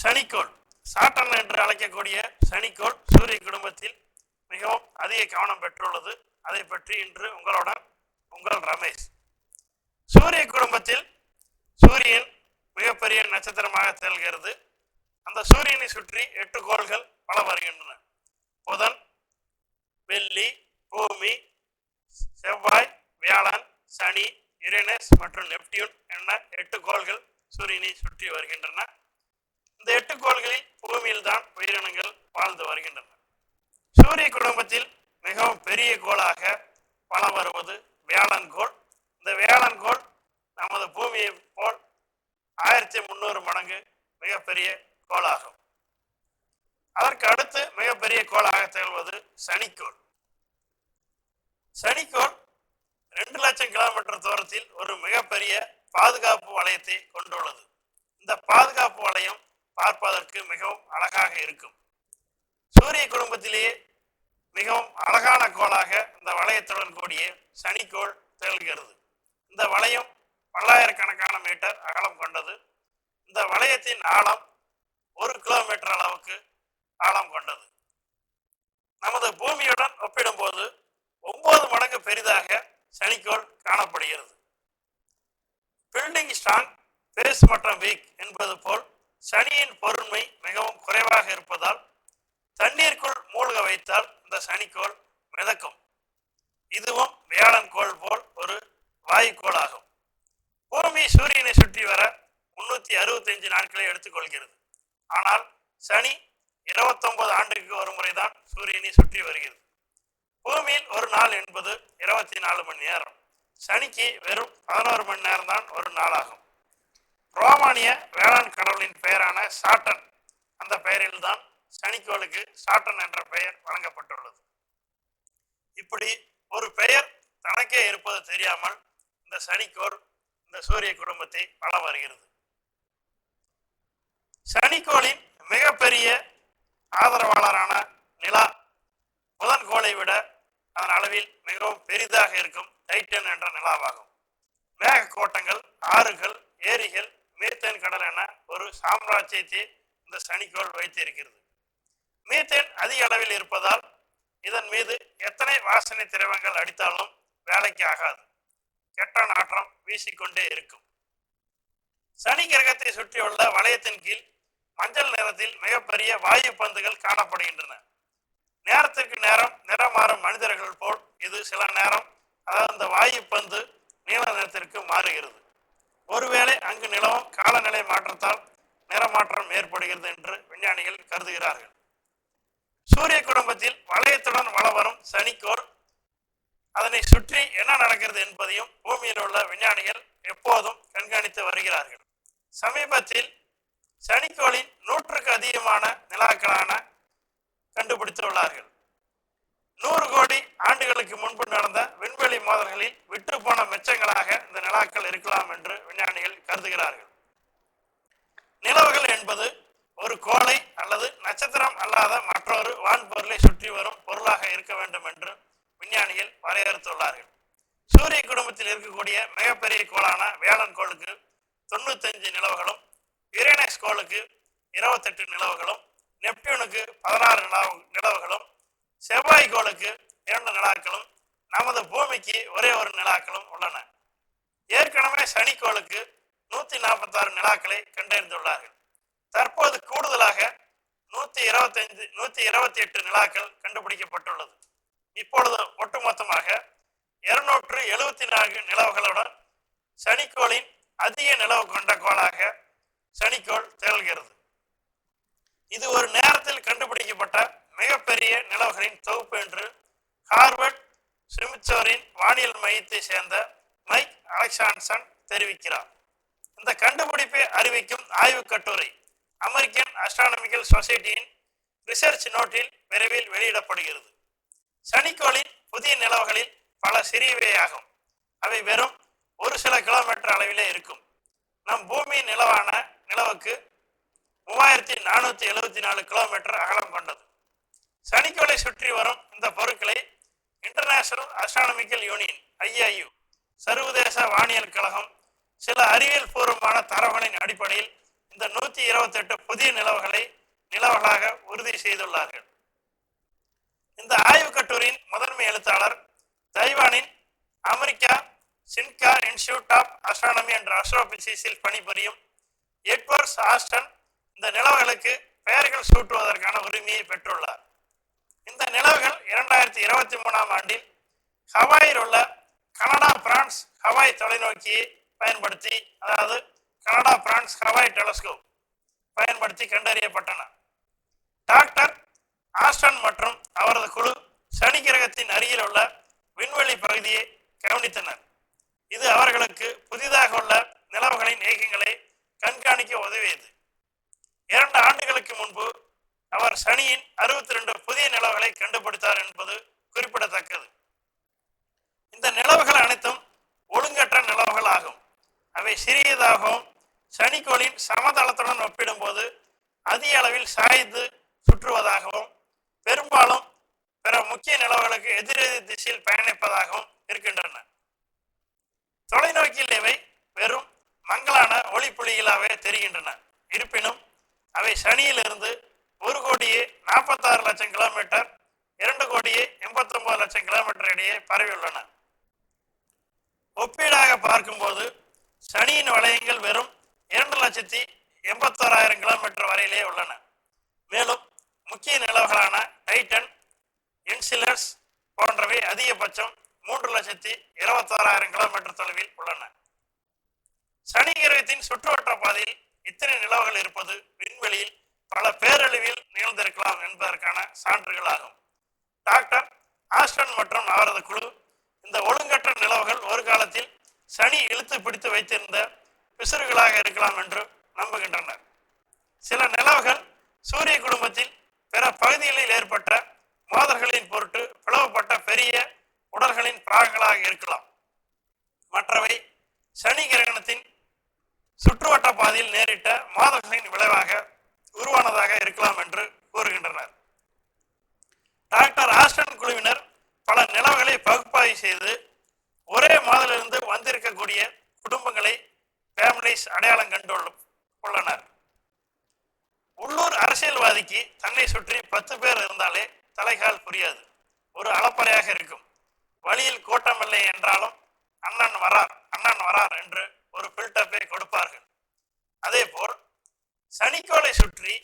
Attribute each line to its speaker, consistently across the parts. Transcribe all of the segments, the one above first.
Speaker 1: சனிக்கோள் satin என்று அழைக்கக்கூடிய சனிக்கோள் சூரிய குடும்பத்தில் மிகவும் அதிக கவனம் பெற்றுள்ளது. அதை பற்றி இன்று உங்களுடன் உங்கள் ரமேஷ். சூரிய குடும்பத்தில் சூரியன் மிகப்பெரிய நட்சத்திரமாக திகழ்கிறது. அந்த சூரியனை சுற்றி எட்டு கோள்கள் பல வருகின்றன. புதன் வெள்ளி பூமி செவ்வாய் வியாழன் சனி யுரேனஸ் மற்றும் நெப்டியூன் என எட்டு கோள்கள் சூரியனை சுற்றி வருகின்றன. இந்த எட்டு கோள்களில் பூமியில் தான் உயிரினங்கள் வாழ்ந்து வருகின்றன. சூரிய குடும்பத்தில் மிகவும் பெரிய கோளாக பலம் வருவது வேளாண் கோள். இந்த வேளாண் கோள் நமது பூமியை போல் ஆயிரத்தி முந்நூறு மடங்கு மிகப்பெரிய கோளாகும். அதற்கு அடுத்து மிகப்பெரிய கோளாக திகழ்வது சனிக்கோள். சனிக்கோள் ரெண்டு லட்சம் கிலோமீட்டர் தூரத்தில் ஒரு மிகப்பெரிய பாதுகாப்பு வளையத்தை கொண்டுள்ளது. இந்த பாதுகாப்பு வளையம் பார்ப்பதற்கு மிகவும் அழகாக இருக்கும். சூரிய குடும்பத்திலேயே மிகவும் அழகான கோளாக இந்த வளையத்துடன் கூடிய சனிக்கோள் திகழ்கிறது. இந்த வளையம் பல்லாயிரக்கணக்கான மீட்டர் அகலம் கொண்டது. இந்த வளையத்தின் ஆழம் ஒரு கிலோமீட்டர் அளவுக்கு ஆழம் கொண்டது. நமது பூமியுடன் ஒப்பிடும்போது ஒன்பது மடங்கு பெரிதாக சனிக்கோள் காணப்படுகிறது. பில்டிங் ஸ்ட்ராங் பேஸ் மற்றும் வீக் என்பது போல் சனியின் பொருண்மை மிகவும் குறைவாக இருப்பதால் தண்ணீருக்குள் மூழ்க வைத்தால் இந்த சனிக்கோள் மிதக்கும். இதுவும் வியாழன் கோள் போல் ஒரு வாயுக்கோள் ஆகும் பூமி சூரியனை சுற்றி வர முன்னூற்றி அறுபத்தஞ்சு நாட்களை எடுத்துக்கொள்கிறது. ஆனால் சனி இருபத்தொன்பது ஆண்டுக்கு ஒரு முறைதான் சூரியனை சுற்றி வருகிறது. பூமியில் ஒரு நாள் என்பது இருபத்தி நாலு மணி நேரம். சனிக்கு வெறும் பதினோரு மணி நேரம் தான் ஒரு நாளாகும். ரோமானிய வேளாண் கடவுளின் பெயரான சாட்டன். அந்த பெயரில் தான் சனிக்கோளுக்கு சாட்டன் என்ற பெயர் வழங்கப்பட்டுள்ளது. இப்படி ஒரு பெயர் தனக்கே இருப்பது தெரியாமல் இந்த சனிக்கோள் இந்த சூரிய குடும்பத்தை பல வருகிறது. சனிக்கோளின் மிகப்பெரிய ஆதரவாளரான நிலா புதன் கோளை விட அதன் அளவில் மிகவும் பெரிதாக இருக்கும் டைட்டன் என்ற நிலாவாகும். மேக கோட்டங்கள் ஆறுகள் ஏரிகள் மீத்தேன் கடல் என ஒரு சாம்ராஜ்யத்தை இந்த சனிக்கோள் வைத்திருக்கிறது. மீத்தேன் அதிக அளவில் இருப்பதால் இதன் மீது எத்தனை வாசனை திரவங்கள் அடித்தாலும் வேலைக்கு ஆகாது. கெட்ட நாற்றம் வீசிக்கொண்டே இருக்கும். சனி கிரகத்தை சுற்றியுள்ள வளையத்தின் கீழ் மஞ்சள் நிறத்தில் மிகப்பெரிய வாயு பந்துகள் காணப்படுகின்றன. நேரத்திற்கு நேரம் நிறம் மாறும் மனிதர்கள் போல் இது சில நேரம் அதாவது இந்த வாயு பந்து நீல நிறத்திற்கு மாறுகிறது. ஒருவேளை அங்கு நிலவும் காலநிலை மாற்றத்தால் நிறமாற்றம் ஏற்படுகிறது என்று விஞ்ஞானிகள் கருதுகிறார்கள். சூரிய குடும்பத்தில் வளையத்துடன் வளவரும் சனிக்கோர் சனிக்கோள் அதனை சுற்றி என்ன நடக்கிறது என்பதையும் பூமியில் உள்ள விஞ்ஞானிகள் எப்போதும் கண்காணித்து வருகிறார்கள். சமீபத்தில் சனிக்கோளின் நூற்றுக்கு அதிகமான நிலாக்களான கண்டுபிடித்துள்ளார்கள். நூறு கோடி ஆண்டுகளுக்கு முன்பு நடந்த விண்வெளி மாதங்களில் விட்டுப்போன போன மிச்சங்களாக இந்த நிலாக்கள் இருக்கலாம் என்று விஞ்ஞானிகள் கருதுகிறார்கள். நிலவுகள் என்பது ஒரு கோளை அல்லது நட்சத்திரம் அல்லாத மற்றொரு வான்பொருளை சுற்றி வரும் பொருளாக இருக்க வேண்டும் என்று விஞ்ஞானிகள் வரையறுத்துள்ளார்கள். சூரிய குடும்பத்தில் இருக்கக்கூடிய மிகப்பெரிய கோளான வேளன் கோளுக்கு தொண்ணூத்தஞ்சு நிலவுகளும் யுரேனஸ் கோளுக்கு இருபத்தெட்டு நிலவுகளும் நெப்டியூனுக்கு பதினாறு நிலவு நிலவுகளும் செவ்வாய் கோளுக்கு இரண்டு நிலாக்களும் நமது பூமிக்கு ஒரே ஒரு நிலாக்களும் உள்ளன. ஏற்கனவே சனிக்கோளுக்கு நூத்தி நாற்பத்தாறு நிலாக்களை கண்டறிந்துள்ளார்கள். தற்போது கூடுதலாக நூத்தி இருபத்தைந்து நூத்தி இருபத்தி எட்டு நிலாக்கள் கண்டுபிடிக்கப்பட்டுள்ளது. இப்பொழுது ஒட்டுமொத்தமாக இருநூற்று எழுபத்தி நான்கு நிலவுகளுடன் சனிக்கோளின் அதிக நிலவு கொண்ட கோளாக சனிக்கோள் திகழ்கிறது. இது ஒரு நேரத்தில் கண்டுபிடிக்கப்பட்ட மிகப்பெரிய நிலவுகளின் தொகுப்பு என்று ஹார்வர்ட் ஸ்மித்சோரின் வானியல் மையத்தை சேர்ந்த மைக் அலெக்சான்சன் தெரிவிக்கிறார். இந்த கண்டுபிடிப்பை அறிவிக்கும் ஆய்வுக் கட்டுரை அமெரிக்கன் அஸ்ட்ரானமிக்கல் சொசைட்டியின் ரிசர்ச் நோட்டில் விரைவில் வெளியிடப்படுகிறது. சனிக்கோளின் புதிய நிலவுகளில் பல சிறியவையாகும். அவை வெறும் ஒரு சில கிலோமீட்டர் அளவிலே இருக்கும். நம் பூமி நிலவான நிலவுக்கு மூவாயிரத்தி நானூற்றி எழுபத்தி நாலு கிலோமீட்டர் அகலம் கொண்டது. சனிக்கோளை சுற்றி வரும் இந்த பொருட்களை இன்டர்நேஷனல் அஸ்ட்ரானமிக்கல் யூனியன் ஐஐயு சர்வதேச வானியல் கழகம் சில அறிவியல் பூர்வமான தரவுகளின் அடிப்படையில் இந்த நூத்தி இருபத்தி எட்டு புதிய நிலவுகளை நிலவுகளாக உறுதி செய்துள்ளார்கள். இந்த ஆய்வுக் கட்டுரையின் முதன்மை எழுத்தாளர் தைவானின் America Sinica institute of astronomy என்ற அஸ்ட்ரோபிசிஸில் பணிபுரியும் எட்வர்ட்ஸ் ஆஸ்டன் இந்த நிலவுகளுக்கு பெயர்கள் சூட்டுவதற்கான உரிமையை பெற்றுள்ளார். இரண்டாயிரத்தி இருபத்தி மூணாம் ஆண்டில் ஹவாயில் உள்ள கனடா பிரான்ஸ் ஹவாய் தொலைநோக்கியை பயன்படுத்தி அதாவது கனடா பிரான்ஸ் ஹவாய் டெலஸ்கோப் பயன்படுத்தி கண்டறியப்பட்டன. டாக்டர் ஆஸ்டன் மற்றும் அவரது குழு சனி கிரகத்தின் அருகில் உள்ள விண்வெளி பகுதியை கவனித்தனர். இது அவர்களுக்கு புதிதாக உள்ள நிலவுகளின் இயக்கங்களை கண்காணிக்க உதவியது. இரண்டு ஆண்டுகளுக்கு முன்பு அவர் சனியின் அறுபத்தி ரெண்டு புதிய நிலவுகளை கண்டுபிடித்தார் என்பது குறிப்பிடத்தக்கது. இந்த நிலவுகள் அனைத்தும் ஒழுங்கற்ற நிலவுகள் ஆகும். அவை சிறியதாகவும் சனிக்கோளின் சமதளத்துடன் ஒப்பிடும்போது அதிக அளவில் சாய்ந்து சுற்றுவதாகவும் பெரும்பாலும் பிற முக்கிய நிலவுகளுக்கு எதிரெதிர் திசையில் பயணிப்பதாகவும் இருக்கின்றன. தொலைநோக்கியில் இவை வெறும் மங்கலான ஒளிப்புள்ளிகளாகவே தெரிகின்றன. இருப்பினும் அவை சனியிலிருந்து ஒரு கோடியே நாற்பத்தாறு லட்சம் கிலோமீட்டர் இரண்டு கோடியே எண்பத்தொன்பது லட்சம் கிலோமீட்டர் இடையே பரவியுள்ளன ஒப்பீடாக பார்க்கும்போது சனியின் வளையங்கள் வெறும் இரண்டு லட்சத்தி எண்பத்தோராயிரம் கிலோமீட்டர் வரையிலே உள்ளன. மேலும் முக்கிய நிலவுகளான டைட்டன் இன்சிலர்ஸ் போன்றவை அதிகபட்சம் மூன்று லட்சத்தி இருபத்தோராயிரம் கிலோமீட்டர் தொலைவில் உள்ளன. சனி கிரகத்தின் சுற்றுவட்ட பாதையில் இத்தனை நிலவுகள் இருப்பது விண்வெளியில் பல பேரழிவில் நிகழ்ந்திருக்கலாம் என்பதற்கான சான்றுகளாகும். டாக்டர் ஆஸ்டன் மற்றும் அவரது குழு இந்த ஒழுங்கற்ற நிலவுகள் ஒரு காலத்தில் சனி இழுத்து பிடித்து வைத்திருந்த பிசுறுகளாக இருக்கலாம் என்று நம்புகின்றனர். சில நிலவுகள் சூரிய குடும்பத்தில் பிற பகுதிகளில் ஏற்பட்ட மோதல்களின் பொருட்டு பிளவுபட்ட பெரிய உடல்களின் பிராகங்களாக இருக்கலாம். மற்றவை சனி கிரகணத்தின் சுற்றுவட்ட பாதையில் நேரிட்ட மோதல்களின் விளைவாக உருவானதாக இருக்கலாம் என்று கூறுகின்றனர். டாக்டர் ஆஸ்டன் குழுவினர் பல நிலவுகளை பகுப்பாய்வு செய்து ஒரே மாதலிருந்து வந்திருக்கக்கூடிய குடும்பங்களை ஃபேமிலிஸ் அடையாளம் கண்டு உள்ளனர். உள்ளூர் அரசியல்வாதிக்கு தன்னை சுற்றி பத்து பேர் இருந்தாலே தலைகால் புரியாது. ஒரு அளப்பறையாக இருக்கும். வழியில் கூட்டமில்லை என்றாலும் அண்ணன் வரார் அண்ணன் வரார் என்று ஒரு பில்டப்பை கொடுப்பார்கள் அதே போல் சனிக்கோளை சுற்றி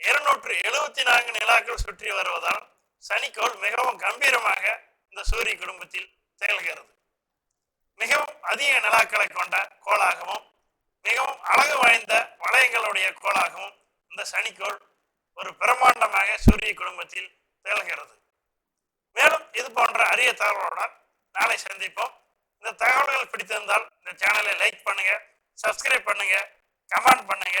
Speaker 1: இருநூற்று எழுபத்தி நான்கு நிலாக்கள் சுற்றி வருவதால் சனிக்கோள் மிகவும் கம்பீரமாக இந்த சூரிய குடும்பத்தில் திகழ்கிறது. மிகவும் அதிக நிலாக்களை கொண்ட கோளாகவும் மிகவும் அழகு வாய்ந்த வளையங்களுடைய கோளாகவும் இந்த சனிக்கோள் ஒரு பிரம்மாண்டமாக சூரிய குடும்பத்தில் திகழ்கிறது. மேலும் இது போன்ற அரிய தகவலுடன் நாளை சந்திப்போம். இந்த தகவல்கள் பிடித்திருந்தால் இந்த சேனலை லைக் பண்ணுங்க சப்ஸ்கிரைப் பண்ணுங்க கமெண்ட் பண்ணுங்க.